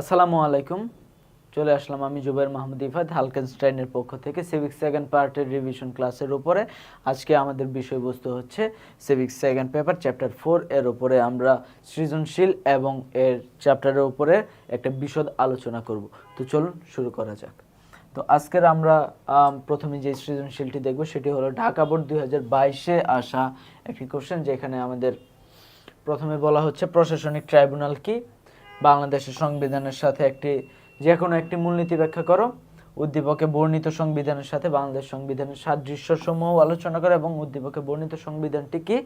আসসালামু আলাইকুম। চলে আসলাম আমি জুবাইর মাহমুদ ইফাদ হালকেনস্টাইনের পক্ষ থেকে সিভিক্স সেকেন্ড পার্টের রিভিশন ক্লাসের উপরে। আজকে আমাদের বিষয়বস্তু হচ্ছে civics second paper chapter four এর উপরে আমরা সৃজনশীল এবং এর চ্যাপ্টারের উপরে একটা বিশদ আলোচনা করব। তো চলুন শুরু করা যাক। তো আজকের আমরা প্রথমে যে সৃজনশীলটি দেখব সেটি হলো ঢাকা বোর্ড দুই হাজার বাইশে আসা একটি কোশ্চেন যেখানে আমাদের প্রথমে বলা হচ্ছে প্রশাসনিক ট্রাইব্যুনাল কি? বাংলাদেশের সংবিধানের সাথে একটি, যে কোনো একটি মূলনীতি ব্যাখ্যা করো। উদ্দীপকে বর্ণিত সংবিধানের সাথে বাংলাদেশ সংবিধানের সাদৃশ্য সমূহ আলোচনা করে এবং উদ্দীপকে বর্ণিত সংবিধানটি কি?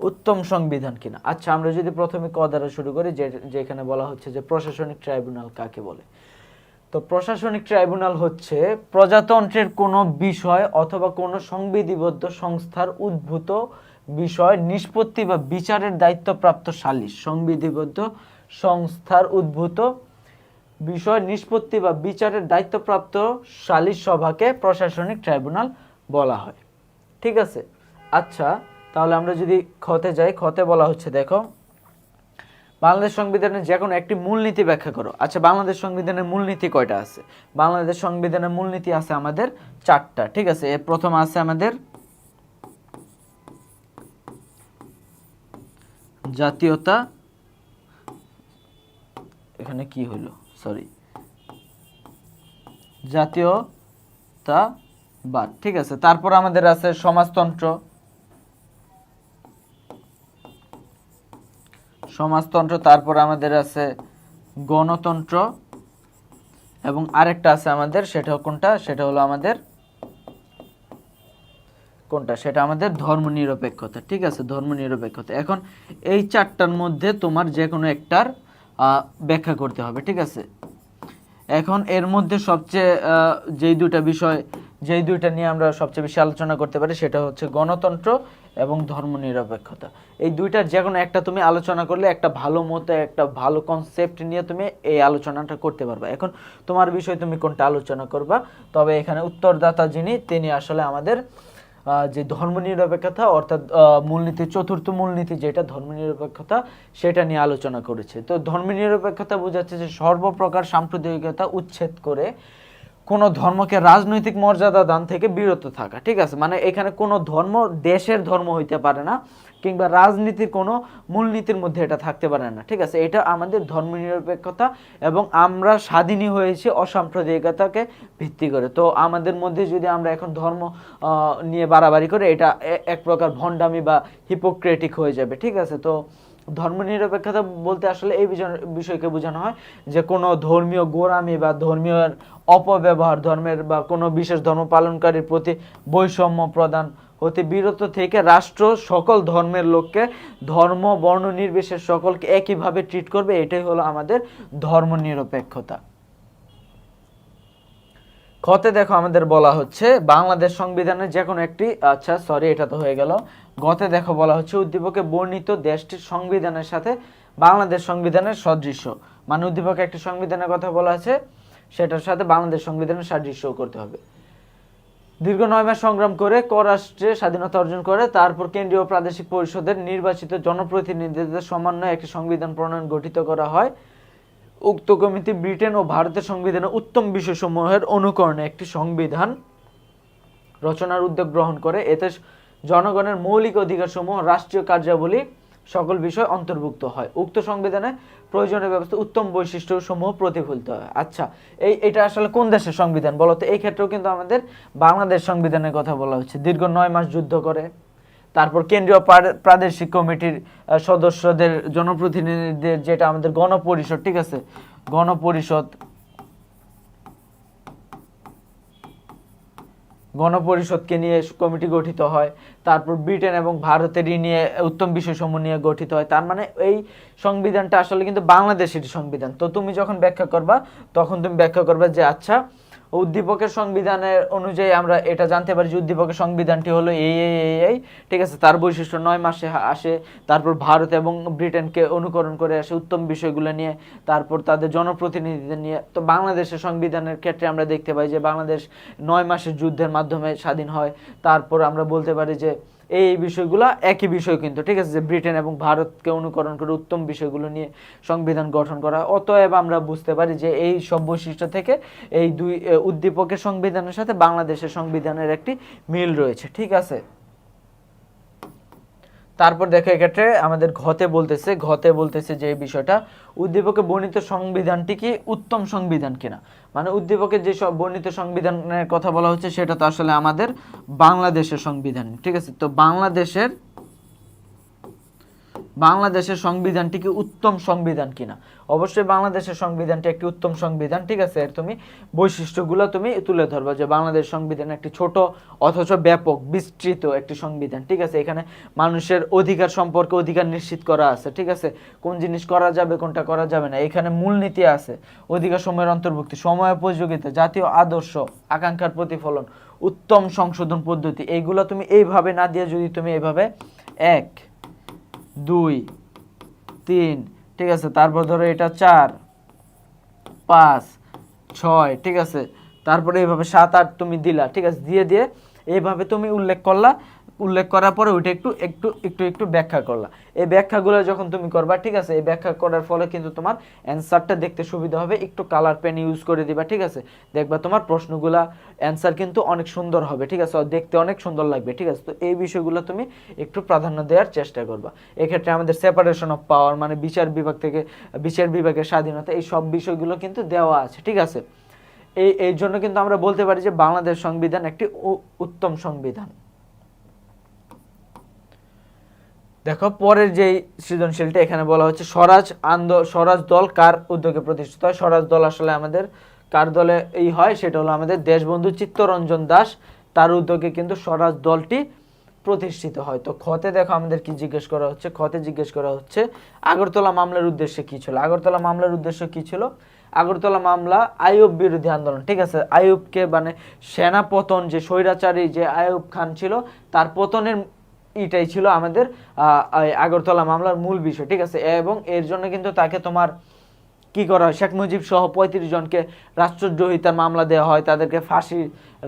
উত্তম সংবিধান কিনা? আচ্ছা আমরা যদি প্রথমে ক দ্বারা শুরু করি, যে, যেখানে বলা হচ্ছে যে প্রশাসনিক ট্রাইব্যুনাল কাকে বলে? তো প্রশাসনিক ট্রাইব্যুনাল হচ্ছে প্রজাতন্ত্রের কোনো বিষয় অথবা কোনো সংবিধিবদ্ধ সংস্থার উদ্ভূত বিষয় নিষ্পত্তি বা বিচারের দায়িত্বপ্রাপ্ত সালিশ সংবিধিবদ্ধ সংস্থার উদ্ভূত বিষয় নিষ্পত্তি বা বিচারের দায়িত্বপ্রাপ্ত সালিশ সভাকে প্রশাসনিক ট্রাইব্যুনাল বলা হয়। ঠিক আছে? আচ্ছা তাহলে আমরা যদি খতে যাই খতে বলা হচ্ছে, দেখো। বাংলাদেশ সংবিধানের যে কোনো একটি মূলনীতি ব্যাখ্যা করো। আচ্ছা বাংলাদেশ সংবিধানের মূলনীতি কয়টা আছে? বাংলাদেশ সংবিধানের মূলনীতি আছে আমাদের চারটা, ঠিক আছে? এর প্রথম আছে আমাদের জাতীয়তা এখানে কি হলো সরি জাতীয়তাবাদ ঠিক আছে, তারপর আমাদের আছে সমাজতন্ত্র। সমাজতন্ত্র, তারপর আমাদের আছে গণতন্ত্র। এবং আরেকটা আছে আমাদের, সেটা কোনটা? সেটা হলো আমাদের কোনটা? সেটা আমাদের ধর্মনিরপেক্ষতা। ঠিক আছে, ধর্মনিরপেক্ষতা। এখন এই চারটার মধ্যে তোমার যে কোনো একটার ব্যাখ্যা করতে হবে, ঠিক আছে? এখন এর মধ্যে সবচেয়ে যেই দুইটা বিষয়, যেই দুইটা নিয়ে আমরা সবচেয়ে বেশি আলোচনা করতে পারি সেটা হচ্ছে গণতন্ত্র এবং ধর্মনিরপেক্ষতা। এই দুইটার যে কোনো একটা তুমি আলোচনা করলে একটা ভালো মতো, একটা ভালো কনসেপ্ট নিয়ে তুমি এই আলোচনাটা করতে পারবে। এখন তোমার বিষয় তুমি কোনটা আলোচনা করবা? তবে এখানে উত্তরদাতা যিনি, তিনি আসলে আমাদের যে ধর্মনিরপেক্ষতা, অর্থাৎ মূলনীতি, চতুর্থ মূলনীতি যেটা ধর্মনিরপেক্ষতা, সেটা নিয়ে আলোচনা করেছে। তো ধর্মনিরপেক্ষতা বোঝাচ্ছে যে সর্বপ্রকার সাম্প্রদায়িকতা উচ্ছেদ করে কোনো ধর্মকে রাজনৈতিক মর্যাদা দান থেকে বিরত থাকা। ঠিক আছে? মানে এখানে কোনো ধর্ম দেশের ধর্ম হইতে পারে না। কিংবা রাজনীতির কোনো মূলনীতির মধ্যে এটা থাকতে পারে না, ঠিক আছে? এটা আমাদের ধর্মনিরপেক্ষতা এবং আমরা স্বাধীনই হয়েছি অসাম্প্রদায়িকতাকে ভিত্তি করে। তো আমাদের মধ্যে যদি আমরা এখন ধর্ম নিয়ে বাড়াবাড়ি করে, এটা এক প্রকার ভণ্ডামি বা হিপোক্রেটিক হয়ে যাবে, ঠিক আছে? তো ধর্মনিরপেক্ষতা বলতে আসলে এই বিষয়- বিষয়কে বোঝানো হয় যে কোনো ধর্মীয় গোড়ামি বা ধর্মীয় অপব্যবহার, ধর্মের বা কোনো বিশেষ ধর্ম পালনকারীর প্রতি বৈষম্য প্রদান হতে বিরত থেকে রাষ্ট্র সকল ধর্মের লোককে ধর্ম, বর্ণ নির্বিশেষ সকলকে একইভাবে ট্রিট করবে। এটাই হলো আমাদের ধর্ম নিরপেক্ষতা খতে দেখো আমাদের বলা হচ্ছে, বাংলাদেশ সংবিধানের যে কোনো একটি আচ্ছা সরি এটা তো হয়ে গেল। গতে দেখো বলা হচ্ছে, উদ্দীপকে বর্ণিত দেশটির সংবিধানের সাথে বাংলাদেশ সংবিধানের সদৃশ্য। মানে উদ্দীপকে একটি সংবিধানের কথা বলা আছে, সেটার সাথে বাংলাদেশ সংবিধানের সাদৃশ্য করতে হবে। দীর্ঘ নয় মাস সংগ্রাম করে করাষ্ট্রে স্বাধীনতা অর্জন করে, তারপর কেন্দ্রীয় প্রাদেশিক পরিষদের নির্বাচিত জনপ্রতিনিধিদের সমন্বয়ে একটি সংবিধান প্রণয়ন গঠিত করা হয়। উক্ত কমিটি ব্রিটেন ও ভারতের সংবিধানের উত্তম বিষয়সমূহের অনুকরণে একটি সংবিধান রচনার উদ্যোগ গ্রহণ করে। এতে জনগণের মৌলিক অধিকারসমূহ, রাষ্ট্রীয় কার্যাবলী, সকল বিষয় অন্তর্ভুক্ত হয়। উক্ত সংবিধানে প্রয়োজনীয় ব্যবস্থা, উত্তম বৈশিষ্ট্য সমূহ প্রতিফলিত হয়। আচ্ছা এই এটা আসলে কোন দেশের সংবিধান বলো তো? এই ক্ষেত্রেও কিন্তু আমাদের বাংলাদেশ সংবিধানের কথা বলা হচ্ছে। দীর্ঘ নয় মাস যুদ্ধ করে। তারপর কেন্দ্রীয় প্রাদেশিক কমিটির সদস্যদের, জনপ্রতিনিধিদের যেটা আমাদের গণপরিষদ, ঠিক আছে? গণপরিষদ গণপরিষদকে নিয়ে কমিটি গঠিত হয়, তারপর ব্রিটেন এবং ভারতের নিয়ে উত্তম বিষয়সমূহ নিয়ে গঠিত হয়। তার মানে এই সংবিধানটা আসলে কিন্তু বাংলাদেশের সংবিধান। তো তুমি যখন ব্যাখ্যা করবা, তখন তুমি ব্যাখ্যা করবা যে আচ্ছা উদ্দীপকের সংবিধানের অনুযায়ী আমরা এটা জানতে পারি যে উদ্দীপকের সংবিধানটি হলো এই এই ঠিক আছে, তার বৈশিষ্ট্য নয় মাসে আসে, তারপর ভারত এবং ব্রিটেনকে অনুকরণ করে আসে উত্তম বিষয়গুলো নিয়ে, তারপর তাদের জনপ্রতিনিধিদের নিয়ে। তো বাংলাদেশের সংবিধানের ক্ষেত্রে আমরা দেখতে পাই যে বাংলাদেশ নয় মাসের যুদ্ধের মাধ্যমে স্বাধীন হয়। তারপর আমরা বলতে পারি যে এই বিষয়গুলো একই বিষয় কিন্তু, ঠিক আছে যে ব্রিটেন এবং ভারতকে অনুকরণ করে উত্তম বিষয়গুলো নিয়ে সংবিধান গঠন করা। অতএব আমরা বুঝতে পারি যে এই সব বৈশিষ্ট্য থেকে এই দুই উদ্দীপকের সংবিধানের সাথে বাংলাদেশের সংবিধানের একটি মিল রয়েছে, ঠিক আছে তারপর দেখো এক্ষেত্রে আমাদের ঘতে বলতেছে ঘতে বলতেছে যে বিষয়টা, উদ্দীপকে বর্ণিত সংবিধানটি কি উত্তম সংবিধান কিনা? মানে উদ্দীপকে যে সব বর্ণিত সংবিধানের কথা বলা হচ্ছে, সেটা তো আসলে আমাদের বাংলাদেশের সংবিধান। ঠিক আছে? তো বাংলাদেশের বাংলাদেশের সংবিধানটি কি উত্তম সংবিধান কিনা? অবশ্যই বাংলাদেশের সংবিধানটি একটি উত্তম সংবিধান, ঠিক আছে? এর তুমি বৈশিষ্ট্যগুলো তুমি তুলে ধরবা যে বাংলাদেশ সংবিধান একটি ছোট অথচ ব্যাপক বিস্তৃত একটি সংবিধান, ঠিক আছে? এখানে মানুষের অধিকার সম্পর্কে অধিকার নিশ্চিত করা আছে, ঠিক আছে? কোন জিনিস করা যাবে, কোনটা করা যাবে না। এখানে মূলনীতি আছে, অধিকার সময়ের অন্তর্ভুক্তি, সময় উপযোগিতা, জাতীয় আদর্শ, আকাঙ্ক্ষার প্রতিফলন, উত্তম সংশোধন পদ্ধতি, এইগুলো তুমি এইভাবে না দিয়ে যদি তুমি এইভাবে এক দুই, তিন, ঠিক আছে, তারপর ধরো এটা চার, পাঁচ, ছয়, ঠিক আছে, তারপরে এইভাবে সাত, আট তুমি দিলা, ঠিক আছে, দিয়ে দিয়ে এইভাবে তুমি উল্লেখ করলা উল্লেখ করার পরে ওইটা একটু একটু একটু একটু ব্যাখ্যা করলা। এই ব্যাখ্যাগুলো যখন তুমি করবা, ঠিক আছে, এই ব্যাখ্যা করার ফলে কিন্তু তোমার অ্যান্সারটা দেখতে সুবিধা হবে। একটু কালার পেন ইউজ করে দিবা, ঠিক আছে? দেখবা তোমার প্রশ্নগুলা অ্যান্সার কিন্তু অনেক সুন্দর হবে, ঠিক আছে? দেখতে অনেক সুন্দর লাগবে, ঠিক আছে? তো এই বিষয়গুলো তুমি একটু প্রাধান্য দেওয়ার চেষ্টা করবা। এক্ষেত্রে আমাদের সেপারেশন অফ পাওয়ার মানে বিচার বিভাগ থেকে, বিচার বিভাগের স্বাধীনতা, এই সব বিষয়গুলো কিন্তু দেওয়া আছে, ঠিক আছে? এই এই জন্য কিন্তু আমরা বলতে পারি যে বাংলাদেশ সংবিধান একটি উত্তম সংবিধান। দেখো, পরের যে সৃজনশীলটা এখানে বলা হচ্ছে স্বরাজ আন্দোলন স্বরাজ দল কার উদ্যোগে প্রতিষ্ঠিত হয়? স্বরাজ দল আসলে আমাদের কার দলে এই হয়? সেটা হলো আমাদের দেশবন্ধু চিত্তরঞ্জন দাস। তার উদ্যোগে কিন্তু স্বরাজ দলটি প্রতিষ্ঠিত হয়। তো খতে দেখো আমাদের কি জিজ্ঞেস করা হচ্ছে খতে জিজ্ঞেস করা হচ্ছে, আগরতলা মামলার উদ্দেশ্যে কি ছিল? আগরতলা মামলার উদ্দেশ্য কি ছিল? আগরতলা মামলা আইয়ুব বিরোধী আন্দোলন, ঠিক আছে? আইয়ুবকে মানে সেনা পতন যে স্বৈরাচারী যে আইয়ুব খান ছিল, তার পতনের এটাই ছিল আমাদের আগরতলা মামলার মূল বিষয়, ঠিক আছে? এবং এর জন্য কিন্তু তাকে তোমার কি করা হয়? শেখ মুজিব সহ পঁয়ত্রিশ জনকে রাষ্ট্রদ্রোহিতার মামলা দেওয়া হয়, তাদেরকে ফাঁসি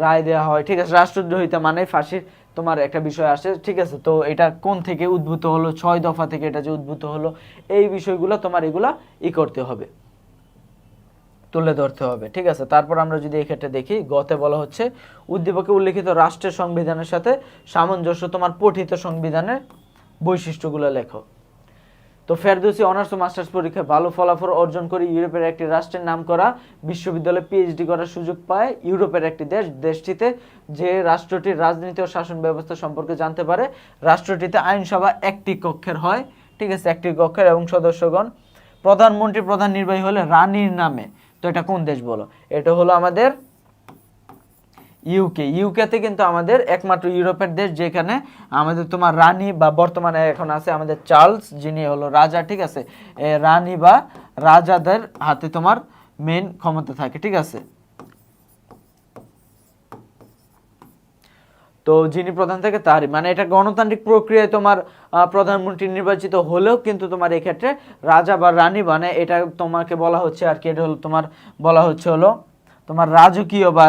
রায় দেওয়া হয়, ঠিক আছে? রাষ্ট্রদ্রোহিতা মানে ফাঁসির তোমার একটা বিষয় আসে, ঠিক আছে? তো এটা কোন থেকে উদ্ভূত হলো? ছয় দফা থেকে এটা যে উদ্ভূত হলো, এই বিষয়গুলো তোমার এগুলা ই করতে হবে। তুলে ধরতে হবে, ঠিক আছে? তারপর আমরা যদি এই ক্ষেত্রে দেখি, গতে বলা হচ্ছে, উদ্দীপকে উল্লেখিত রাষ্ট্রের সংবিধানের সাথে সামঞ্জস্য তোমার পঠিত সংবিধানের বৈশিষ্ট্যগুলো লেখো। তো ফেরদৌসি অনার্স ও মাস্টার্স পরীক্ষায় ভালো ফলাফল অর্জন করে ইউরোপের একটি রাষ্ট্রের নাম করা বিশ্ববিদ্যালয়ে পিএইচডি করার সুযোগ পায় ইউরোপের একটি দেশ, দেশটিতে যে রাষ্ট্রটির রাজনীতি ও শাসন ব্যবস্থা সম্পর্কে জানতে পারে, রাষ্ট্রটিতে আইনসভা একটি কক্ষের হয়, ঠিক আছে? একটি কক্ষের এবং সদস্যগণ প্রধানমন্ত্রী, প্রধান নির্বাহী হলে রানীর নামে তো এটা কোন দেশ বলো? এটা হলো আমাদের ইউকে ইউকেতে কিন্তু আমাদের একমাত্র ইউরোপের দেশ যেখানে আমাদের তোমার রানী বা বর্তমানে এখন আছে আমাদের চার্লস, যিনি হলো রাজা, ঠিক আছে? রানী বা রাজাদের হাতে তোমার মেন ক্ষমতা থাকে, ঠিক আছে? তো যিনি প্রধান থাকে তারই। মানে এটা গণতান্ত্রিক প্রক্রিয়ায় তোমার প্রধানমন্ত্রী নির্বাচিত হলেও কিন্তু তোমার এক্ষেত্রে রাজা বা রানী মানে এটা তোমাকে বলা হচ্ছে আর কি, এটা হলো তোমার বলা হচ্ছে হলো তোমার রাজকীয় বা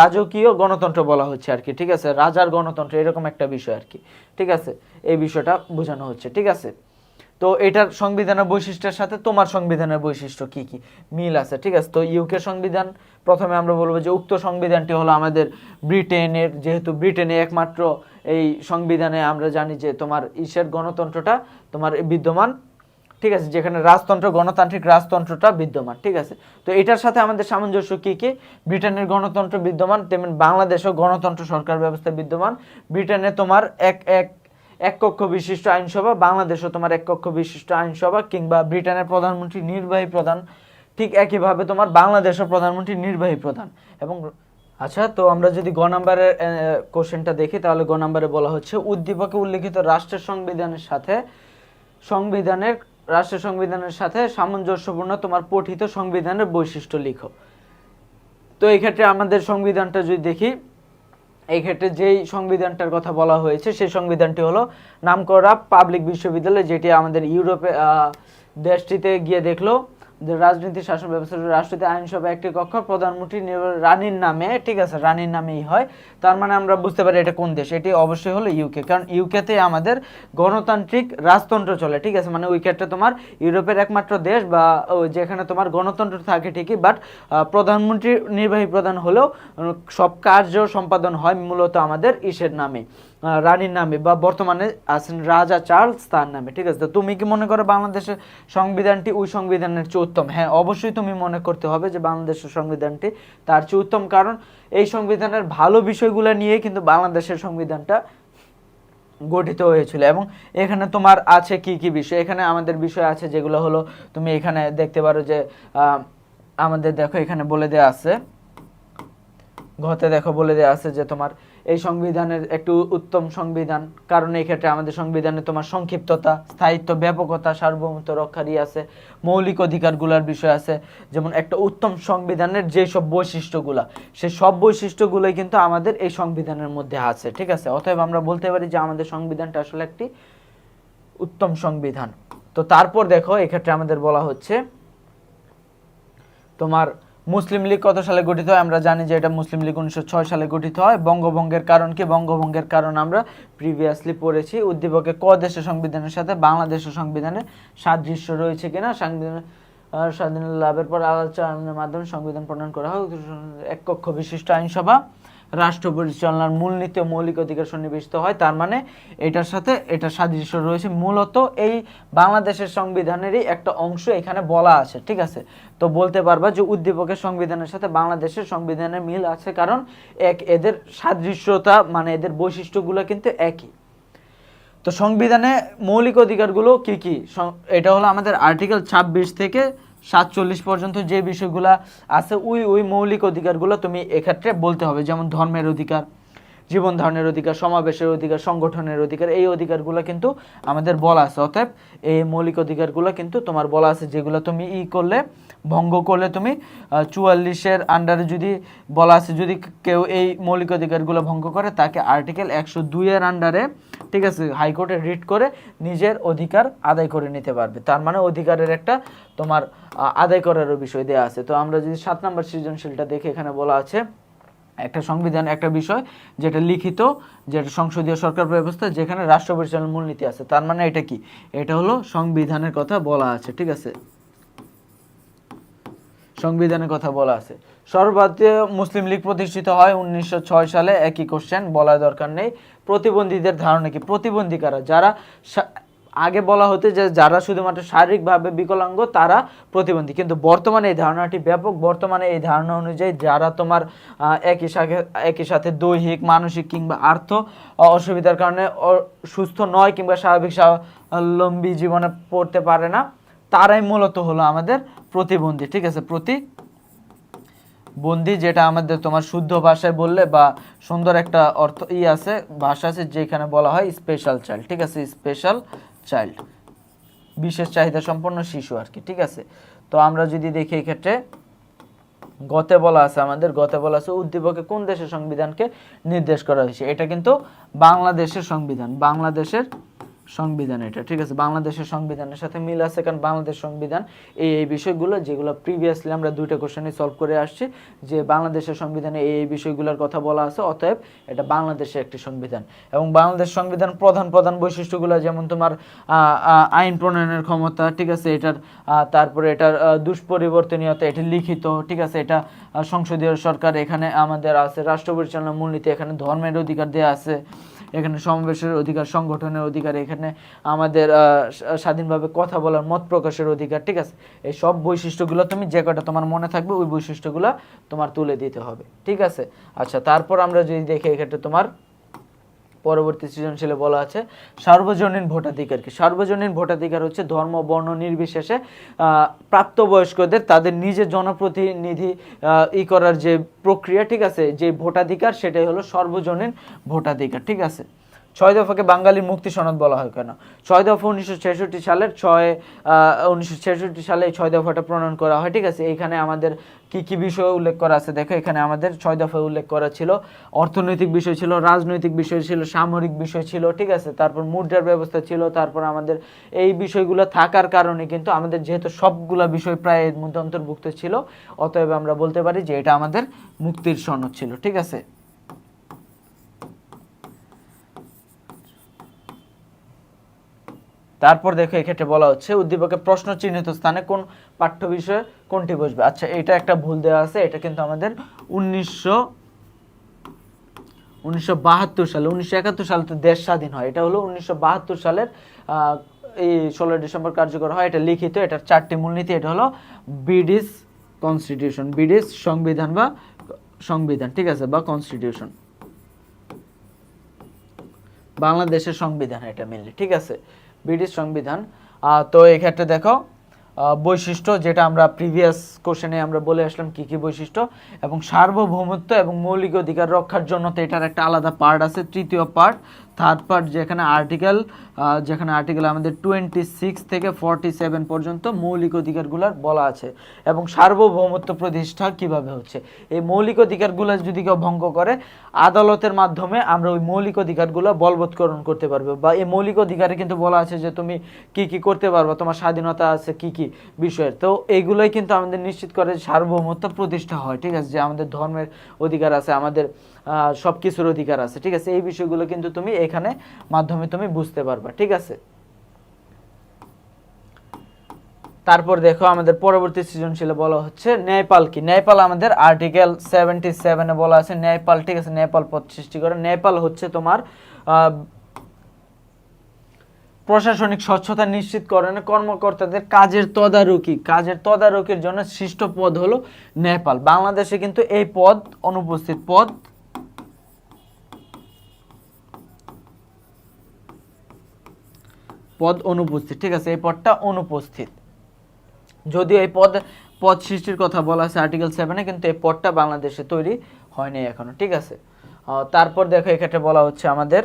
রাজকীয় গণতন্ত্র বলা হচ্ছে আর কি, ঠিক আছে? রাজার গণতন্ত্র, এরকম একটা বিষয় আর কি, ঠিক আছে? এই বিষয়টা বোঝানো হচ্ছে, ঠিক আছে? তো এটার সংবিধানের বৈশিষ্ট্যের সাথে তোমার সংবিধানের বৈশিষ্ট্য কি কি? মিল আছে, ঠিক আছে? তো ইউকে সংবিধান, প্রথমে আমরা বলব যে উক্ত সংবিধানটি হলো আমাদের ব্রিটেনের, যেহেতু ব্রিটেনে একমাত্র এই সংবিধানে আমরা জানি যে তোমার ইসের গণতন্ত্রটা তোমার বিদ্যমান, ঠিক আছে? যেখানে রাজতন্ত্র, গণতান্ত্রিক রাজতন্ত্রটা বিদ্যমান, ঠিক আছে? তো এটার সাথে আমাদের সামঞ্জস্য কী কী? ব্রিটেনের গণতন্ত্র বিদ্যমান, তেমন বাংলাদেশেও গণতন্ত্র সরকার ব্যবস্থা বিদ্যমান, ব্রিটেনে তোমার এক এক এক কক্ষ বিশিষ্ট আইনসভা, বাংলাদেশও তোমার এক কক্ষ বিশিষ্ট আইনসভা কিংবা ব্রিটেনের প্রধানমন্ত্রী নির্বাহী প্রধান, ঠিক একইভাবে তোমার বাংলাদেশের প্রধানমন্ত্রী নির্বাহী প্রধান। এবং আচ্ছা তো আমরা যদি গ নাম্বারের কোশ্চেনটা দেখি, তাহলে গ নাম্বারে বলা হচ্ছে, উদ্দীপকে উল্লেখিত রাষ্ট্রের সংবিধানের সাথে, সংবিধানের, রাষ্ট্রের সংবিধানের সাথে সামঞ্জস্যপূর্ণ তোমার পঠিত সংবিধানের বৈশিষ্ট্য লিখো। তো এই ক্ষেত্রে আমাদের সংবিধানটা যদি দেখি এই ক্ষেত্রে যেই সংবিধানটার কথা বলা হয়েছে, সেই সংবিধানটি হলো নামকরা পাবলিক বিশ্ববিদ্যালয়, যেটি আমাদের ইউরোপে দেশটিতে গিয়ে দেখল। রাজনীতি, শাসন ব্যবস্থা, রাষ্ট্রপতি, আইনসভা একটি কক্ষ, প্রধানমন্ত্রী রানীর নামে, ঠিক আছে, রানীর নামেই হয়। তার মানে আমরা বুঝতে পারি এটা কোন দেশ, এটি অবশ্যই হলো ইউকে কারণ ইউকেতে আমাদের গণতান্ত্রিক রাজতন্ত্র চলে, ঠিক আছে মানে ক্ষেত্রে তোমার ইউরোপের একমাত্র দেশ বা যেখানে তোমার গণতন্ত্র থাকে ঠিকই বাট প্রধানমন্ত্রী, নির্বাহী প্রধান হলেও সব কার্য সম্পাদন হয় মূলত আমাদের ইসের নামে। রানীর নামে বা বর্তমানে আছেন রাজা চার্লস তার নামে, ঠিক আছে? তো তুমি কি মনে করো বাংলাদেশের সংবিধানটি ওই সংবিধানের চেয়ে উত্তম? হ্যাঁ অবশ্যই তুমি মনে করতে হবে যে বাংলাদেশের সংবিধানটি তার চেয়ে উত্তম, কারণ এই সংবিধানের ভালো বিষয়গুলো নিয়ে কিন্তু বাংলাদেশের সংবিধানটা গঠিত হয়েছিল। এবং এখানে তোমার আছে কি কি বিষয়? এখানে আমাদের বিষয় আছে যেগুলো হলো, তুমি এখানে দেখতে পারো যে আমাদের দেখো এখানে বলে দেওয়া আছে ঘতে দেখো বলে দেওয়া আছে যে তোমার এই সংবিধানের একটু উত্তম সংবিধান, কারণ এই ক্ষেত্রে আমাদের সংবিধানে তোমার সংক্ষিপ্ততা, স্থায়িত্ব, ব্যাপকতা, সার্বভৌমত্ব রক্ষারই আছে, মৌলিক অধিকারগুলোর বিষয় আছে। যেমন একটা উত্তম সংবিধানের যে সব বৈশিষ্ট্যগুলা সেই সব বৈশিষ্ট্যগুলোই কিন্তু আমাদের এই সংবিধানের মধ্যে আছে, ঠিক আছে? অতএব আমরা বলতে পারি যে আমাদের সংবিধানটা আসলে একটি উত্তম সংবিধান। তো তারপর দেখো, এক্ষেত্রে আমাদের বলা হচ্ছে তোমার মুসলিম লীগ কত সালে গঠিত হয়? আমরা জানি যে এটা মুসলিম লীগ উনিশশো ছয় সালে গঠিত হয়। বঙ্গভঙ্গের কারণ কি? বঙ্গভঙ্গের কারণ আমরা প্রিভিয়াসলি পড়েছি। উদ্দীপকে ক দেশের সংবিধানের সাথে? বাংলাদেশের সংবিধানে সাদৃশ্য রয়েছে কিনা? সংবিধান আহ, স্বাধীন লাভের পর আলোচনার মাধ্যমে সংবিধান প্রণয়ন করা হয় এক কক্ষ বিশিষ্ট আইনসভা। রাষ্ট্র পরিচালনার মূলনীতি ও মৌলিক অধিকার সন্নিবেশিত হয়। তার মানে এটার সাথে এটা সাদৃশ্য রয়েছে। মূলত এই বাংলাদেশের সংবিধানেরই একটা অংশ এখানে বলা আছে, ঠিক আছে? তো বলতে পারবা যে উদ্দীপকের সংবিধানের সাথে বাংলাদেশের সংবিধানের মিল আছে কারণ এক এদের সাদৃশ্যতা মানে এদের বৈশিষ্ট্যগুলো কিন্তু একই। তো সংবিধানে মৌলিক অধিকারগুলো কি কি? এটা হলো আমাদের আর্টিকেল ছাব্বিশ থেকে সাতচল্লিশ পর্যন্ত যে বিষয়গুলো আছে, ওই ওই মৌলিক অধিকারগুলো তুমি এক্ষেত্রে বলতে হবে, যেমন ধর্মের অধিকার। জীবন ধারণের অধিকার, সমাবেশের অধিকার, সংগঠনের অধিকার, এই অধিকারগুলো কিন্তু আমাদের বলা আছে। অতএব এই মৌলিক অধিকারগুলো কিন্তু তোমার বলা আছে, যেগুলো তুমি ই করলে, ভঙ্গ করলে তুমি চুয়াল্লিশের আন্ডারে যদি বলা আছে, যদি কেউ এই মৌলিক অধিকারগুলো ভঙ্গ করে, তাকে আর্টিকেল একশো দুইয়ের আন্ডারে ঠিক আছে হাইকোর্টে রিট করে নিজের অধিকার আদায় করে নিতে পারবে। তার মানে অধিকারের একটা তোমার আদায় করারও বিষয় দেওয়া আছে। তো আমরা যদি সাত নম্বর সৃজনশীলটা দেখে এখানে বলা আছে একটা সংবিধান, একটা বিষয় যেটা লিখিত, যেটা সংসদীয় সরকার ব্যবস্থা, যেখানে রাষ্ট্র পরিচালনার মূলনীতি আছে। তার মানে এটা কি? এটা হলো সংবিধানের কথা বলা আছে, ঠিক আছে? সংবিধানের কথা বলা আছে। সর্বভারতীয় মুসলিম লীগ প্রতিষ্ঠিত হয় উনিশশো ছয় সালে। একই কোশ্চেন বলার দরকার নেই। প্রতিবন্ধীদের ধারণা কি? প্রতিবন্ধী কারা? যারা আগে বলা হতো যে যারা শুধুমাত্র শারীরিকভাবে বিকলাঙ্গ, তারা প্রতিবন্ধী। কিন্তু বর্তমানে এই ধারণাটি ব্যাপক। বর্তমানে এই ধারণা অনুযায়ী যারা তোমার একই সাথে একই সাথে দৈহিক, মানসিক কিংবা আর্থ অসুবিধার কারণে সুস্থ নয় কিংবা স্বাভাবিক স্বাবলম্বী জীবনে পড়তে পারে না, তারাই মূলত হলো আমাদের প্রতিবন্ধী, ঠিক আছে? প্রতি বন্দি যেটা আমাদের তোমার শুদ্ধ ভাষায় বললে বা সুন্দর একটা অর্থ ই আছে, ভাষা আছে যেখানে বলা হয় স্পেশাল চাইল্ড ঠিক আছে? স্পেশাল চাইল্ড বিশেষ চাহিদা সম্পন্ন শিশু আর কি, ঠিক আছে? তো আমরা যদি দেখি এক্ষেত্রে গতে বলা আছে আমাদের, গতে বলা আছে উদ্দীপকে কোন দেশের সংবিধানকে নির্দেশ করা হয়েছে? এটা কিন্তু বাংলাদেশের সংবিধান, বাংলাদেশের সংবিধান এটা, ঠিক আছে? বাংলাদেশের সংবিধানের সাথে মিল আছে, কারণ বাংলাদেশ সংবিধান এই এই বিষয়গুলো যেগুলো প্রিভিয়াসলি আমরা দুইটা কোশ্চেনে সলভ করে আসছি, যে বাংলাদেশের সংবিধানে এই এই বিষয়গুলোর কথা বলা আছে, অতএব এটা বাংলাদেশের একটি সংবিধান। এবং বাংলাদেশ সংবিধান প্রধান প্রধান বৈশিষ্ট্যগুলো যেমন তোমার আইন প্রণয়নের ক্ষমতা, ঠিক আছে? এটার তারপরে এটার দুষ্পরিবর্তনীয়তা, এটা লিখিত, ঠিক আছে? এটা সংসদীয় সরকার এখানে আমাদের আছে, রাষ্ট্র পরিচালনা মূলনীতি এখানে ধর্মের অধিকার দেওয়া আছে এখানে সমাবেশের অধিকার, সংগঠনের অধিকার, এখানে আমাদের স্বাধীনভাবে কথা বলার, মত প্রকাশের অধিকার, ঠিক আছে? এই সব বৈশিষ্ট্যগুলো তুমি যে কটা তোমার মনে থাকবে, ওই বৈশিষ্ট্যগুলো তোমার তুলে দিতে হবে, ঠিক আছে? আচ্ছা তারপর আমরা যদি দেখি এক্ষেত্রে তোমার পরবর্তী সৃজনশীলে বলা আছে, সার্বজনীন ভোটাধিকার কি? সার্বজনীন ভোটাধিকার হচ্ছে ধর্ম, বর্ণ নির্বিশেষে প্রাপ্তবয়স্কদের তাদের নিজের জনপ্রতিনিধি ই করার যে প্রক্রিয়া, ঠিক আছে? যে ভোটাধিকার, সেটাই হলো সর্বজনীন ভোটাধিকার, ঠিক আছে? ছয় দফাকে বাঙালির মুক্তি সনদ বলা হয় কেন? ছয় দফা উনিশশো ছেষট্টি সালের ছয় উনিশশো ছেষট্টি সালে এই ছয় দফাটা প্রণয়ন করা হয়, ঠিক আছে? এখানে আমাদের কি কি বিষয় উল্লেখ করা আছে? দেখো, এখানে আমাদের ছয় দফা উল্লেখ করা ছিল। অর্থনৈতিক বিষয় ছিল, রাজনৈতিক বিষয় ছিল, সামরিক বিষয় ছিল, ঠিক আছে? তারপর মুদ্রার ব্যবস্থা ছিল, তারপর আমাদের এই বিষয়গুলো থাকার কারণে কিন্তু আমাদের যেহেতু সবগুলো বিষয় প্রায় এর মধ্যে অন্তর্ভুক্ত ছিল, অতএব আমরা বলতে পারি যে এটা আমাদের মুক্তির সনদ ছিল, ঠিক আছে? তারপর দেখো এক্ষেত্রে বলা হচ্ছে উদ্দীপকের প্রশ্ন চিহ্নিত স্থানে কোন পাঠ্য বিষয়ে কোনটি বসবে? আচ্ছা এটা একটা ভুল দেওয়া আছে, এটা কিন্তু আমাদের উনিশশো উনিশশো সালে, উনিশশো একাত্তর সালে তো দেশ স্বাধীন হয়। এটা হলো উনিশশো বাহাত্তর সালের এই ডিসেম্বর কার্যকর হয়। এটা লিখিত, এটার চারটি মূলনীতি, এটা হলো কনস্টিটিউশন, ব্রিটিশ সংবিধান বা সংবিধান, ঠিক আছে, বা কনস্টিটিউশন। বাংলাদেশের সংবিধান এটা মেনলি ঠিক আছে? ব্রিটিশ সংবিধান। তো এক্ষেত্রে দেখো বৈশিষ্ট্য যেটা আমরা প্রিভিয়াস কোশ্চেনে আমরা বলে আসলাম কী কী বৈশিষ্ট্য, এবং সার্বভৌমত্ব এবং মৌলিক অধিকার রক্ষার জন্য তো এটার একটা আলাদা পার্ট আছে, তৃতীয় পার্ট থার্ড পার্ট যেখানে আর্টিকেল যেখানে আর্টিকেল আমাদের টোয়েন্টি সিক্স থেকে ফর্টি সেভেন পর্যন্ত মৌলিক অধিকারগুলোর বলা আছে এবং সার্বভৌমত্ব প্রতিষ্ঠা কীভাবে হচ্ছে। এই মৌলিক অধিকারগুলো যদি কেউ ভঙ্গ করে, আদালতের মাধ্যমে আমরা ওই মৌলিক অধিকারগুলো বলবৎকরণ করতে পারব বা এই মৌলিক অধিকারে কিন্তু বলা আছে যে তুমি কি কি করতে পারবে, তোমার স্বাধীনতা আছে কি কি বিষয়ের। তো এইগুলোই কিন্তু আমাদের নিশ্চিত করে সার্বভৌমত্ব প্রতিষ্ঠা হয়, ঠিক আছে? যে আমাদের ধর্মের অধিকার আছে, আমাদের সব কিছুর অধিকার আছে, ঠিক আছে? এই বিষয়গুলো কিন্তু তুমি এখানে মাধ্যমে তুমি বুঝতে পারবা, ঠিক আছে? তারপর দেখো আমাদের পরবর্তী সৃজনশীলে বলা হচ্ছে নেপাল কি? নেপাল আমাদের আর্টিকেল সেভেন্টি সেভেনে বলা আছে, নেপাল, ঠিক আছে? নেপাল পদ সৃষ্টি করে। নেপাল হচ্ছে তোমার প্রশাসনিক স্বচ্ছতা নিশ্চিতকরণে কর্মকর্তাদের কাজের তদারকি। কাজের তদারকির জন্য সৃষ্ট পদ হলো নেপাল। বাংলাদেশে কিন্তু এই পদ অনুপস্থিত, পদ পদ অনুপস্থিত, ঠিক আছে? এই পদটা অনুপস্থিত। যদিও এই পদ পদ সৃষ্টির কথা বলা আছে আর্টিকেল সেভেনে কিন্তু এই পদটা বাংলাদেশে তৈরি হয়নি এখনও, ঠিক আছে? তারপর দেখো, এক্ষেত্রে বলা হচ্ছে আমাদের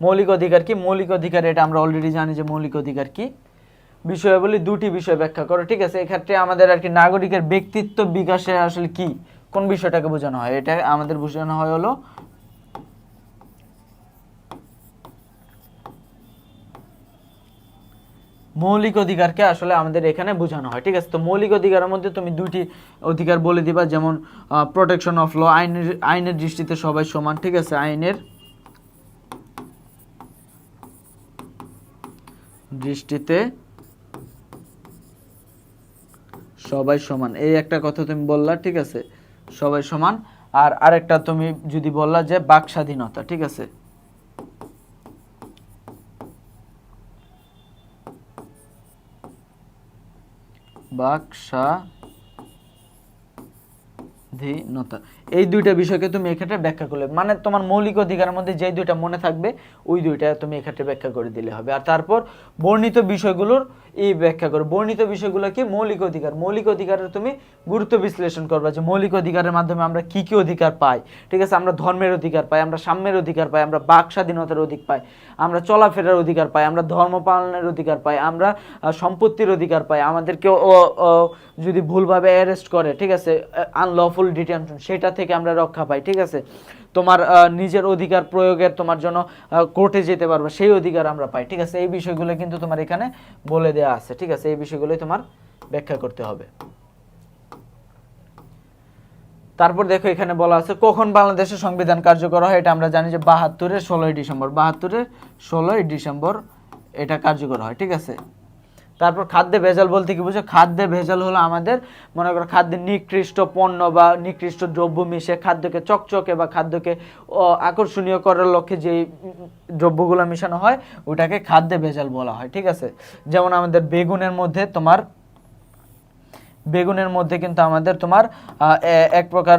মৌলিক অধিকার কি? মৌলিক অধিকার, এটা আমরা অলরেডি জানি যে মৌলিক অধিকার কি। বিষয়াবলী দুটি বিষয় ব্যাখ্যা করো, ঠিক আছে? এক্ষেত্রে আমাদের আর কি নাগরিকের ব্যক্তিত্ব বিকাশে আসলে কি? কোন বিষয়টাকে বোঝানো হয়? এটা আমাদের বোঝানো হয় হলো মৌলিক অধিকারকে আসলে আমাদের এখানে বোঝানো হয়, ঠিক আছে? তো মৌলিক অধিকারের মধ্যে তুমি দুইটি অধিকার বলে দিবা, যেমন প্রোটেকশন অফ ল আইনের আইনের দৃষ্টিতে সবাই সমান, ঠিক আছে? আইনের দৃষ্টিতে সবাই সমান। এই একটা কথা তুমি বললা, ঠিক আছে? সবাই সমান। আর আরেকটা তুমি যদি বললা যে বাক স্বাধীনতা ঠিক আছে? বাক স্বাধীনতা এই দুইটা বিষয়কে তুমি এক্ষেত্রে ব্যাখ্যা করলে। মানে তোমার মৌলিক অধিকারের মধ্যে যে দুইটা মনে থাকবে, ওই দুইটা তুমি এক্ষেত্রে ব্যাখ্যা করে দিলে হবে। আর তারপর বর্ণিত বিষয়গুলোর এই ব্যাখ্যা করো। বর্ণিত বিষয়গুলো কি? মৌলিক অধিকার। মৌলিক অধিকারের তুমি গুরুত্ব বিশ্লেষণ করবা যে মৌলিক অধিকারের মাধ্যমে আমরা কি কি অধিকার পাই। ঠিক আছে? আমরা ধর্মের অধিকার পাই, আমরা সাম্যের অধিকার পাই, আমরা বাক স্বাধীনতার অধিক পাই, আমরা চলাফেরার অধিকার পাই, আমরা ধর্ম পালনের অধিকার পাই, আমরা সম্পত্তির অধিকার পাই। আমাদেরকে যদি ভুলভাবে অ্যারেস্ট করে, ঠিক আছে? আনলফুল ডিটেনশন সেটা থেকে আমরা রক্ষা পাই, ঠিক আছে? তোমার নিজের অধিকার প্রয়োগের তোমার জন্য কোর্টে যেতে পারবে, সেই অধিকার আমরা পাই, ঠিক আছে? এই বিষয়গুলো কিন্তু তোমার এখানে বলে দেওয়া আছে, ঠিক আছে? এই বিষয়গুলোই তোমার ব্যাখ্যা করতে হবে। তারপর দেখো এখানে বলা আছে, কখন বাংলাদেশের সংবিধান কার্যকর হয়, এটা আমরা জানি যে বাহাত্তরের ষোলোই ডিসেম্বর, বাহাত্তরের ষোলোই ডিসেম্বর এটা কার্যকর হয়, ঠিক আছে? তারপর খাদ্যে ভেজাল বলতে কি বুঝো খাদ্যে ভেজাল হলো আমাদের, মনে করো খাদ্যে নিকৃষ্ট পণ্য বা নিকৃষ্ট দ্রব্য মিশে খাদ্যকে চকচকে বা খাদ্যকে আকর্ষণীয় করার লক্ষ্যে যে দ্রব্যগুলো মেশানো হয়, ওটাকে খাদ্যে ভেজাল বলা হয়, ঠিক আছে? যেমন আমাদের বেগুনের মধ্যে তোমার, বেগুনের মধ্যে কিন্তু আমাদের তোমার এক প্রকার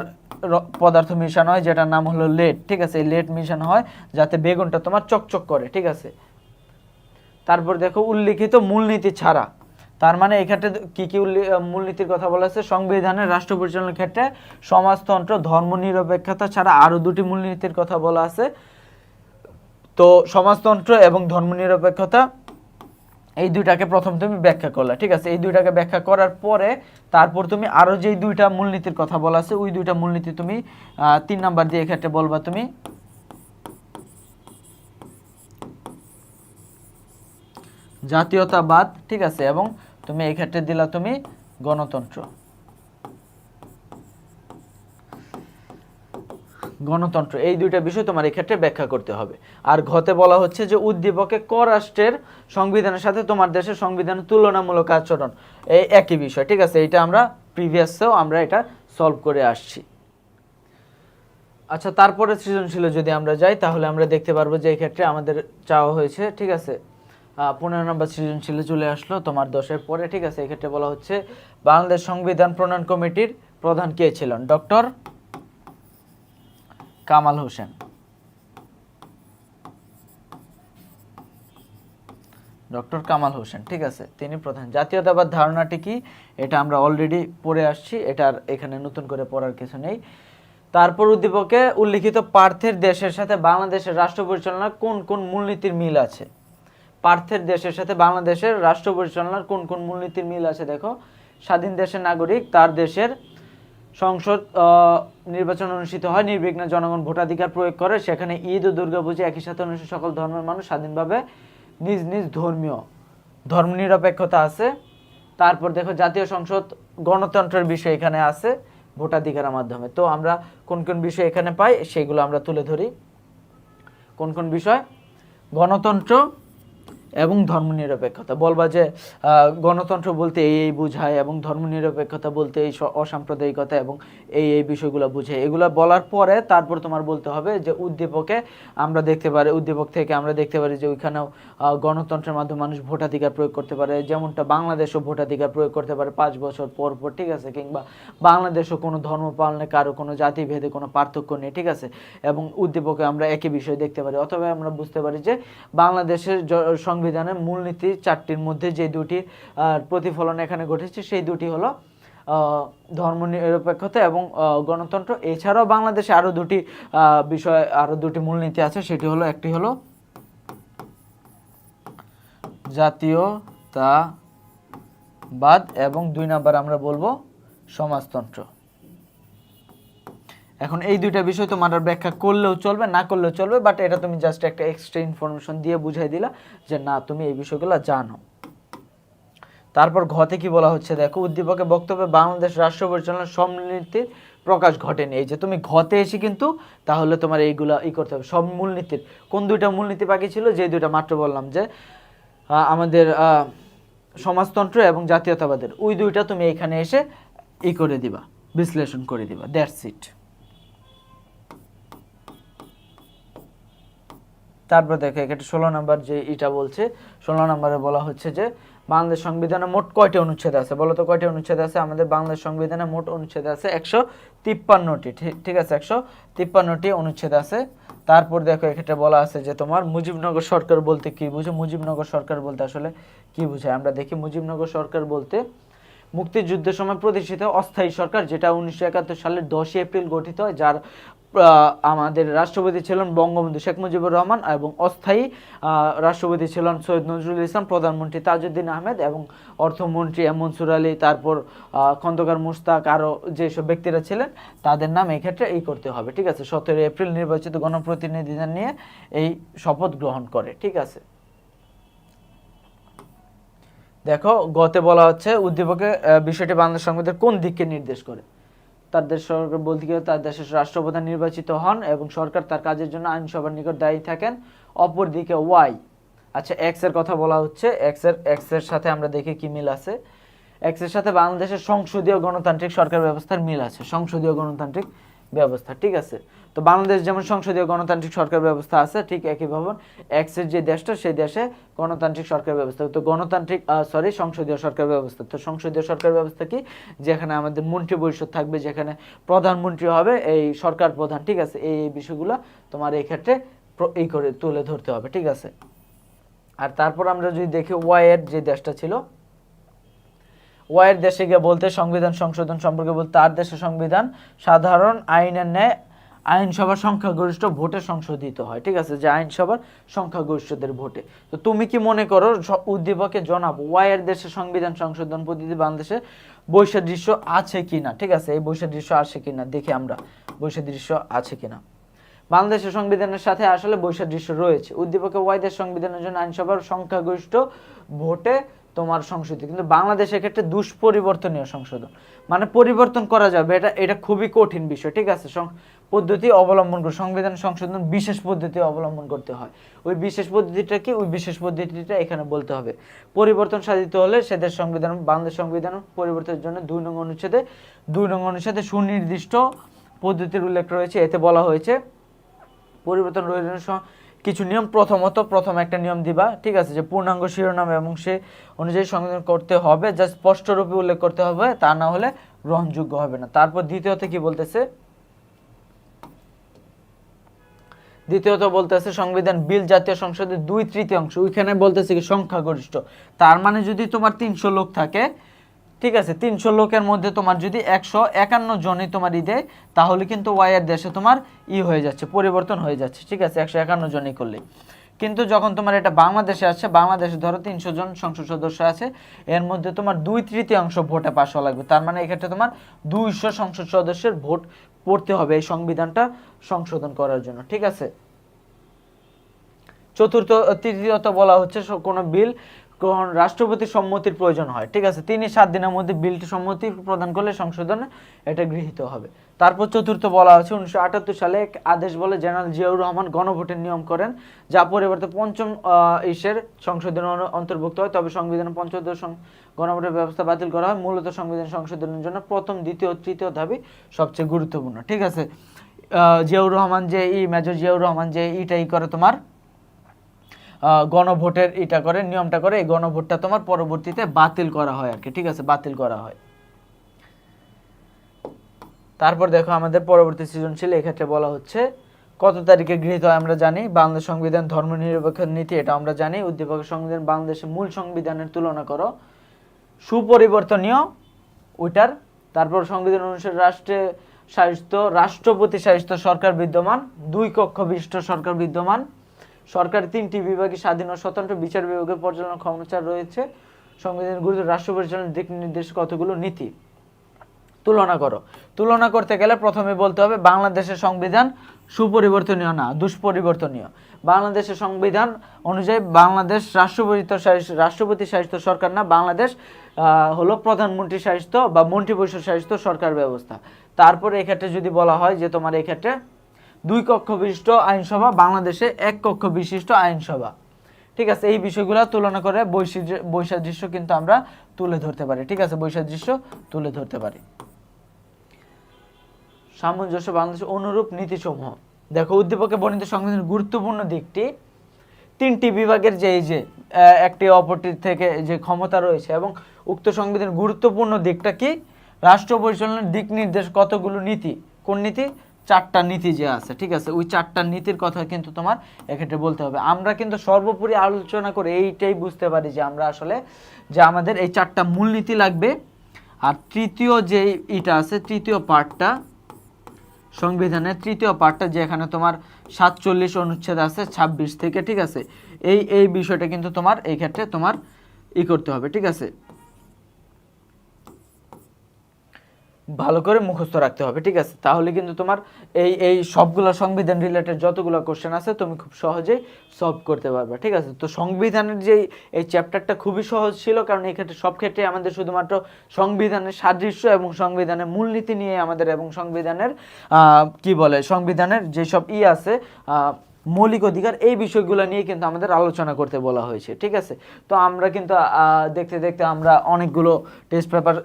পদার্থ মিশানো হয়, যেটার নাম হলো লেড ঠিক আছে? লেড মিশানো হয়, যাতে বেগুনটা তোমার চকচক করে, ঠিক আছে? তারপর দেখো উল্লিখিত মূলনীতি ছাড়া। তার মানে এক্ষেত্রে কি কি উল্লি- মূলনীতির কথা বলা আছে সংবিধানের রাষ্ট্র পরিচালনার ক্ষেত্রে সমাজতন্ত্র ধর্মনিরপেক্ষতা ছাড়া আরও দুটি মূলনীতির কথা বলা আছে। তো সমাজতন্ত্র এবং ধর্মনিরপেক্ষতা এই দুইটাকে প্রথম তুমি ব্যাখ্যা করলা, ঠিক আছে? এই দুইটাকে ব্যাখ্যা করার পরে তারপর তুমি আরও যেই দুইটা মূলনীতির কথা বলা আছে, ওই দুইটা মূলনীতি তুমি তিন নাম্বার দিয়ে এক্ষেত্রে বলবা তুমি। জাতীয়তাবাদ, ঠিক আছে, এবং তুমি এই ক্ষেত্রে দিলা তুমি গণতন্ত্র। গণতন্ত্র, এই দুইটা বিষয় তোমার এক্ষেত্রে ব্যাখ্যা করতে হবে। আর ঘতে বলা হচ্ছে যে উদ্দীপকে ক রাষ্ট্রের সংবিধানের সাথে তোমার দেশের সংবিধানের তুলনামূলক আচরণ। এই একই বিষয়, ঠিক আছে এটা আমরা প্রিভিয়াসেও আমরা এটা সলভ করে আসছি। আচ্ছা তারপরে সৃজনশীলে যদি আমরা যাই, তাহলে আমরা দেখতে পারব যে এই ক্ষেত্রে আমাদের চাওয়া হয়েছে, ঠিক আছে পনেরো নম্বর সৃজনশীলে চলে আসলো তোমার দশের পরে, ঠিক আছে? এক্ষেত্রে বলা হচ্ছে বাংলাদেশ সংবিধান প্রণয়ন কমিটির প্রধান কে ছিলেন? ডক্টর কামাল হোসেন। ডক্টর কামাল হোসেন, ঠিক আছে? তিনি প্রধান। জাতীয়তাবাদ ধারণাটি কি? এটা আমরা অলরেডি পড়ে আসছি। এটার এখানে নতুন করে পড়ার কিছু নেই। তারপর উদ্দীপকে উল্লিখিত পার্থের দেশের সাথে বাংলাদেশের রাষ্ট্র পরিচালনার কোন কোন মূলনীতির মিল আছে? পার্থের দেশের সাথে বাংলাদেশের রাষ্ট্র পরিচালনার কোন কোন মূলনীতির মিল আছে দেখো? স্বাধীন দেশের নাগরিক, তার দেশের সংসদ নির্বাচন অনুষ্ঠিত হয়, নির্বিঘ্নে জনগণ ভোটাধিকার প্রয়োগ করে, সেখানে ঈদ ও দুর্গাপূজা একই সাথে অনুষ্ঠিত, সকল ধর্মের মানুষ স্বাধীনভাবে নিজ নিজ ধর্মীয়, ধর্মনিরপেক্ষতা আছে। তারপর দেখো, জাতীয় সংসদ গণতন্ত্রের বিষয় এখানে আছে, ভোটাধিকারের মাধ্যমে। তো আমরা কোন কোন বিষয় এখানে পাই, সেগুলো আমরা তুলে ধরি। কোন কোন বিষয়? গণতন্ত্র এবং ধর্মনিরপেক্ষতা। বলবা যে গণতন্ত্র বলতে এই এই বোঝায় এবং ধর্মনিরপেক্ষতা বলতে এই অসাম্প্রদায়িকতা এবং এই এই বিষয়গুলো বোঝায়। এগুলো বলার পরে তারপর তোমার বলতে হবে যে, উদ্দীপকে আমরা দেখতে পারি, উদ্দীপক থেকে আমরা দেখতে পারি যে, ওইখানেও গণতন্ত্রের মাধ্যমে মানুষ ভোটাধিকার প্রয়োগ করতে পারে। যেমনটা বাংলাদেশও ভোটাধিকার প্রয়োগ করতে পারে পাঁচ বছর পর পর, ঠিক আছে? কিংবা বাংলাদেশও কোনো ধর্ম পালনে কারও কোনো জাতিভেদে কোনো পার্থক্য নেই, ঠিক আছে? এবং উদ্দীপকে আমরা একই বিষয় দেখতে পারি। অথবা আমরা বুঝতে পারি যে, বাংলাদেশের জ- সংবিধানের মূলনীতি চারটির মধ্যে যে দুটি প্রতিফলন এখানে ঘটেছে, সেই দুটি হলো ধর্মনিরপেক্ষতা এবং গণতন্ত্র। এছাড়াও বাংলাদেশে আরও দুটি বিষয়, আরও দুটি মূলনীতি আছে, সেটি হলো, একটি হলো জাতীয়তাবাদ এবং দুই নাম্বার আমরা বলব সমাজতন্ত্র। এখন এই দুইটা বিষয় তোমার ব্যাখ্যা করলেও চলবে, না করলেও চলবে বাট এটা তুমি জাস্ট একটা এক্সট্রা ইনফরমেশন দিয়ে বুঝাই দিলা যে না, তুমি এই বিষয়গুলো জানো। তারপর ঘতে কি বলা হচ্ছে দেখো, উদ্দীপকে বক্তব্যে বাংলাদেশ রাষ্ট্র পরিচালনার সম্মূলনীতির প্রকাশ ঘটেনি। এই যে তুমি ঘতে এসে কিন্তু তাহলে তোমার এইগুলা ই করতে হবে। সব মূলনীতির, কোন দুইটা মূলনীতি বাকি ছিল, যে দুইটা মাত্র বললাম যে আমাদের সমাজতন্ত্র এবং জাতীয়তাবাদের, ওই দুইটা তুমি এখানে এসে ই করে দিবা, বিশ্লেষণ করে দিবা দ্যাটস ইট তারপর দেখো, এখানে ষোলো নম্বর যে এটা বলছে, ষোলো নম্বরে বলা হচ্ছে যে, বাংলাদেশ সংবিধানে মোট কয়টি অনুচ্ছেদ আছে? বলো তো কয়টি অনুচ্ছেদ আছে? আমাদের বাংলাদেশ সংবিধানে মোট অনুচ্ছেদ আছে একশো তিপ্পান্নটি, ঠিক- আছে? একশো তিপ্পান্নটি অনুচ্ছেদ আছে। তারপর দেখো এক্ষেত্রে বলা আছে যে তোমার মুজিবনগর সরকার বলতে কি বুঝে? মুজিবনগর সরকার বলতে আসলে কি বোঝায়? আমরা দেখি মুজিবনগর সরকার বলতে, মুক্তিযুদ্ধের সময় প্রতিষ্ঠিত অস্থায়ী সরকার, যেটা উনিশশো একাত্তর সালের দশই এপ্রিল গঠিত হয়, যার আমাদের রাষ্ট্রপতি ছিলেন বঙ্গবন্ধু শেখ মুজিবুর রহমান এবং অস্থায়ী রাষ্ট্রপতি ছিলেন সৈয়দ নজরুল ইসলাম, প্রধানমন্ত্রী তাজউদ্দিন আহমেদ এবং অর্থমন্ত্রী মনসুর আলী, তারপর খন্দকার মুস্তাক আরও যেসব ব্যক্তিরা ছিলেন, তাদের নাম এই ক্ষেত্রে এই করতে হবে, ঠিক আছে? সতেরো এপ্রিল নির্বাচিত গণপ্রতিনিধিদের নিয়ে এই শপথ গ্রহণ করে, ঠিক আছে? দেখো, গতে বলা হচ্ছে উদ্দীপকে বিষয়টি বাংলাদেশ সংবিধানের কোন দিককে নির্দেশ করে? তার দেশ সরকার বলতে গেলে তার দেশের রাষ্ট্রপ্রধান নির্বাচিত হন এবং সরকার তার কাজের জন্য আইনসভার নিকট দায়ী থাকেন। অপরদিকে ওয়াই আচ্ছা এক্সের কথা বলা হচ্ছে। এক্সের এক্সের সাথে আমরা দেখি কি মিল আছে। এক্সের সাথে বাংলাদেশের সংসদীয় গণতান্ত্রিক সরকার ব্যবস্থার মিল আছে। সংসদীয় গণতান্ত্রিক ব্যবস্থা, ঠিক আছে? তো বাংলাদেশ যেমন সংসদীয় গণতান্ত্রিক সরকার ব্যবস্থা আছে, ঠিক একইভাবে এক্সের যে দেশটা, সেই দেশে গণতান্ত্রিক সরকার ব্যবস্থা। তো গণতান্ত্রিক সরি সংসদীয় সরকার ব্যবস্থা। তো সংসদীয় সরকার ব্যবস্থা কি? যেখানে আমাদের মন্ত্রী পরিষদ থাকবে, যেখানে প্রধানমন্ত্রী হবে, এই সরকার প্রধান, ঠিক আছে? এই এই বিষয়গুলো তোমার এই ক্ষেত্রে এই করে তুলে ধরতে হবে, ঠিক আছে? আর তারপর আমরা যদি দেখি ওয়াইয়ের যে দেশটা ছিল ওয়াইয়ের দেশে গিয়ে বলতে সংবিধান, সংশোধন সম্পর্কে বলতে তার দেশের সংবিধান, সাধারণ আইনের ন্যায় আইনসভার সংখ্যাগরিষ্ঠ ভোটে সংশোধিত হয়। ঠিক আছে? যে আইনসভার সংখ্যাগরিষ্ঠদের ভোটে। তো তুমি কি মনে করো উদ্দীপকে জনাব ওয়াইয়ের দেশে সংবিধান, সংশোধন পদ্ধতি বাংলাদেশে বৈসাদৃশ্য আছে কিনা? ঠিক আছে? এই বৈসাদৃশ্য আছে কিনা? দেখি আমরা। বৈসাদৃশ্য আছে কিনা? বাংলাদেশের সংবিধানের সাথে আসলে বৈসাদৃশ্য রয়েছে। উদ্দীপকে ওয়াইদের সংবিধানের জন্য আইনসভার সংখ্যাগরিষ্ঠ ভোটে তোমার সংশোধিত। কিন্তু বাংলাদেশের ক্ষেত্রে দুষ্পরিবর্তনীয় সংশোধন। মানে পরিবর্তন করা যাবে, এটা এটা খুবই কঠিন বিষয়, ঠিক আছে? পদ্ধতি অবলম্বন করে, সংবিধান সংশোধন বিশেষ পদ্ধতি অবলম্বন করতে হয়। ওই বিশেষ পদ্ধতিটা কি? ওই বিশেষ পদ্ধতিটা এখানে বলতে হবে। পরিবর্তন সাধিত হলে সেদের সংবিধান, বাংলাদেশ সংবিধান পরিবর্তনের জন্য দুই নং অনুচ্ছেদে, দুই নং অনুচ্ছেদে সুনির্দিষ্ট পদ্ধতির উল্লেখ রয়েছে। এতে বলা হয়েছে, পরিবর্তন স- কিছু নিয়ম, প্রথমত প্রথম একটা নিয়ম দিবা, ঠিক আছে? যে পূর্ণাঙ্গ শিরোনাম এবং সে অনুযায়ী সংশোধন করতে হবে, যা স্পষ্টরূপে উল্লেখ করতে হবে, তা না হলে গ্রহণযোগ্য হবে না। তারপর দ্বিতীয়ত কি বলতেছে? দ্বিতীয়ত বলতেছে, সংবিধান বিল জাতীয় সংসদের দুই তৃতীয়াংশ, ওইখানে বলতেছে কি সংখ্যাগরিষ্ঠ। তার মানে যদি তোমার তিনশো লোক থাকে ঠিক আছে, তিনশো লোকের মধ্যে তোমার যদি একশো একান্ন জনই তোমার ই দেয় তাহলে কিন্তু ওয়াইয়ের দেশে তোমার ই হয়ে যাচ্ছে, পরিবর্তন হয়ে যাচ্ছে, ঠিক আছে, একশো একান্ন জনই করলে কিন্তু যখন তোমার এটা বাংলাদেশে আছে, বাংলাদেশে ধরো তিনশো জন সংসদ সদস্য আছে, এর মধ্যে তোমার দুই তৃতীয়াংশ ভোটে পাশ হওয়া লাগবে, তার মানে এক্ষেত্রে তোমার দুইশো সংসদ সদস্যের ভোট পড়তে হবে এই সংবিধানটা সংশোধন করার জন্য, ঠিক আছে? চতুর্থ, তৃতীয়ত বলা হচ্ছে কোনো বিল গ্রহণ রাষ্ট্রপতির সম্মতির প্রয়োজন হয়, ঠিক আছে? তিনি সাত দিনের মধ্যে বিলটি সম্মতি প্রদান করলে সংশোধনে এটা গৃহীত হবে। তারপর চতুর্থ বলা হচ্ছে উনিশশো আটাত্তর সালে এক আদেশ বলে জেনারেল জিয়াউর রহমান গণভোটের নিয়ম করেন, যা পরিবর্তে পঞ্চম ইসের সংশোধনের অন্তর্ভুক্ত হয়। তবে সংবিধান পঞ্চদশ গণভোটের ব্যবস্থা বাতিল করা হয়। মূলত সংবিধান সংশোধনের জন্য প্রথম, দ্বিতীয়, তৃতীয় ধাপই সবচেয়ে গুরুত্বপূর্ণ, ঠিক আছে? জিয়াউর রহমান যে ই, মেজর জিয়াউর রহমান যে ইটাই করে তোমার গণভোটের এটা করে, নিয়মটা করে, এই গণভোটটা তোমার পরবর্তীতে বাতিল করা হয় আর কি, ঠিক আছে? বাতিল করা হয়। তারপর দেখো আমাদের পরবর্তী সৃজনশীল, এক্ষেত্রে বলা হচ্ছে, কত তারিখে গৃহীত আমরা জানি বাংলাদেশ সংবিধান ধর্মনিরপেক্ষ নীতি, এটা আমরা জানি, উদ্দীপক সংবিধান বাংলাদেশের মূল সংবিধানের তুলনা করো। সুপরিবর্তনীয়, ওইটার, তারপর সংবিধান অনুসারে রাষ্ট্রে শাসিত, রাষ্ট্রপতি শাসিত সরকার বিদ্যমান, দুই কক্ষ বিশিষ্ট সরকার বিদ্যমান সরকারের তিনটি বিভাগে স্বাধীন ও স্বতন্ত্র বিচার বিভাগের পরিচালনা ক্ষমতা রয়েছে। সংবিধানের গুরুত্ব রাষ্ট্র পরিচালনার দিক নির্দেশ কতগুলো নীতি? তুলনা করো। তুলনা করতে গেলে প্রথমে বলতে হবে, বাংলাদেশের সংবিধান সুপরিবর্তনীয় না, দুষ্পরিবর্তনীয়। বাংলাদেশের সংবিধান অনুযায়ী বাংলাদেশ রাষ্ট্রপতি রাষ্ট্রপতি শাসিত সরকার না, বাংলাদেশ হলো প্রধানমন্ত্রী শাসিত বা মন্ত্রিপরিষদ শাসিত সরকার ব্যবস্থা। তারপরে এক্ষেত্রে যদি বলা হয় যে তোমার এক্ষেত্রে দুই কক্ষ বিশিষ্ট আইনসভা, বাংলাদেশে এক কক্ষ বিশিষ্ট আইনসভা। ঠিক আছে, এই বিষয়গুলো তুলনা করে বৈশিষ্ট্য বৈসাদৃশ্য কিন্তু আমরা তুলে ধরতে পারি। ঠিক আছে, বৈসাদৃশ্য তুলে ধরতে পারি। সামঞ্জস্য বাংলাদেশের অনুরূপ নীতিসমূহ। দেখো উদ্দীপকে বর্ণিত সংবিধানের গুরুত্বপূর্ণ দিকটি, তিনটি বিভাগের যে যে একটি অপরটির থেকে যে ক্ষমতা রয়েছে এবং উক্ত সংবিধানের গুরুত্বপূর্ণ দিকটা কি? রাষ্ট্র পরিচালনার দিক নির্দেশ কতগুলো নীতি? কোন নীতি? চারটা নীতি যে আছে, ঠিক আছে? ওই চারটা নীতির কথা কিন্তু তোমার এক্ষেত্রে বলতে হবে। আমরা কিন্তু সর্বোপরি আলোচনা করে এইটাই বুঝতে পারি যে আমরা আসলে, যে আমাদের এই চারটা মূলনীতি লাগবে। আর তৃতীয় যে ইটা আছে, তৃতীয় পার্টটা সংবিধানের তৃতীয় পার্টটা যেখানে তোমার সাতচল্লিশ অনুচ্ছেদ আছে, ছাব্বিশ থেকে, ঠিক আছে? এই এই বিষয়টা কিন্তু তোমার এই ক্ষেত্রে তোমার ই করতে হবে, ঠিক আছে? ভালো করে মুখস্থ রাখতে হবে, ঠিক আছে? তাহলে কিন্তু তোমার এই এই সবগুলো সংবিধান রিলেটেড যতগুলো কোশ্চেন আছে, তুমি খুব সহজেই সলভ করতে পারবে, ঠিক আছে? তো সংবিধানের যে এই চ্যাপ্টারটা খুবই সহজ ছিল, কারণ এই ক্ষেত্রে সব ক্ষেত্রে আমাদের শুধুমাত্র সংবিধানের সাদৃশ্য এবং সংবিধানের মূলনীতি নিয়ে আমাদের এবং সংবিধানের কি বলে, সংবিধানের যেসব ই আছে মৌলিক অধিকার, এই বিষয়গুলো নিয়ে কিন্তু আমাদের আলোচনা করতে বলা হয়েছে, ঠিক আছে? তো আমরা কিন্তু দেখতে দেখতে আমরা অনেকগুলো টেস্ট পেপার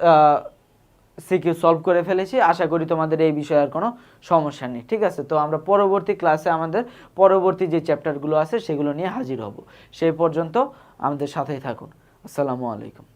সিকিউ সলভ করে ফেলেছি। আশা করি তোমাদের এই বিষয়ে আর কোনো সমস্যা নেই, ঠিক আছে? তো আমরা পরবর্তী ক্লাসে আমাদের পরবর্তী যে চ্যাপ্টারগুলো আছে, সেগুলো নিয়ে হাজির হব। সেই পর্যন্ত আমাদের সাথেই থাকুন। আসসালামু আলাইকুম।